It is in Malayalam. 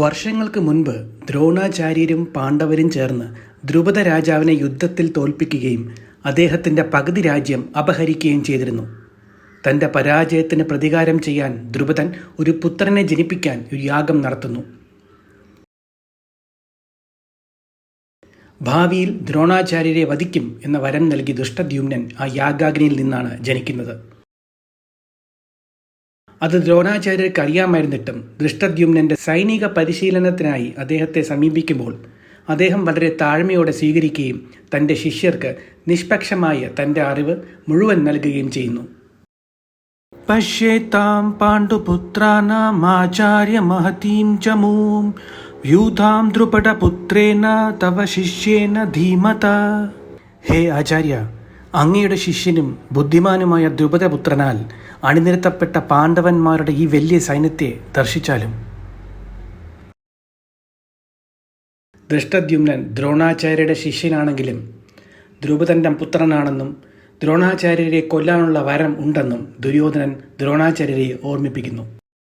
വർഷങ്ങൾക്ക് മുൻപ് ദ്രോണാചാര്യരും പാണ്ഡവരും ചേർന്ന് ദ്രുപദ രാജാവിനെ യുദ്ധത്തിൽ തോൽപ്പിക്കുകയും അദ്ദേഹത്തിന്റെ പകുതി രാജ്യം അപഹരിക്കുകയും ചെയ്തിരുന്നു. തന്റെ പരാജയത്തിന് പ്രതികാരം ചെയ്യാൻ ദ്രുപദൻ ഒരു പുത്രനെ ജനിപ്പിക്കാൻ ഒരു യാഗം നടത്തുന്നു. ഭാവിയിൽ ദ്രോണാചാര്യരെ വധിക്കും എന്ന വരം നൽകി ദുഷ്ടദ്യുമ്നൻ ആ യാഗാഗ്നിയിൽ നിന്നാണ് ജനിക്കുന്നത്. അത് ദ്രോണാചാര്യർക്ക് അറിയാമായിരുന്നിട്ടും ദൃഷ്ടദ്യുമ്നന്റെ സൈനിക പരിശീലനത്തിനായി അദ്ദേഹത്തെ സമീപിക്കുമ്പോൾ അദ്ദേഹം വളരെ താഴ്മയോടെ സ്വീകരിക്കുകയും തന്റെ ശിഷ്യർക്ക് നിഷ്പക്ഷമായ തന്റെ അറിവ് മുഴുവൻ നൽകുകയും ചെയ്യുന്നു. പശ്യേത്താം പാണ്ഡുപുത്രാനാമാചാര്യ മഹതീം ചമൂം വ്യൂധാം ദ്രുപടപുത്രേന തവ ശിഷ്യേന ധീമത. ഹേ ആചാര്യ അങ്ങയുടെ ശിഷ്യനും ബുദ്ധിമാനുമായ ദ്രുപദപുത്രനാൽ അണിനിരത്തപ്പെട്ട പാണ്ഡവന്മാരുടെ ഈ വലിയ സൈന്യത്തെ ദർശിച്ചാലും. ദൃഷ്ടദ്യുമ്നൻ ദ്രോണാചാര്യരുടെ ശിഷ്യനാണെങ്കിലും ദ്രുപദന്റെ പുത്രനാണെന്നും ദ്രോണാചാര്യരെ കൊല്ലാനുള്ള വരം ഉണ്ടെന്നും ദുര്യോധനൻ ദ്രോണാചാര്യരെ ഓർമ്മിപ്പിക്കുന്നു.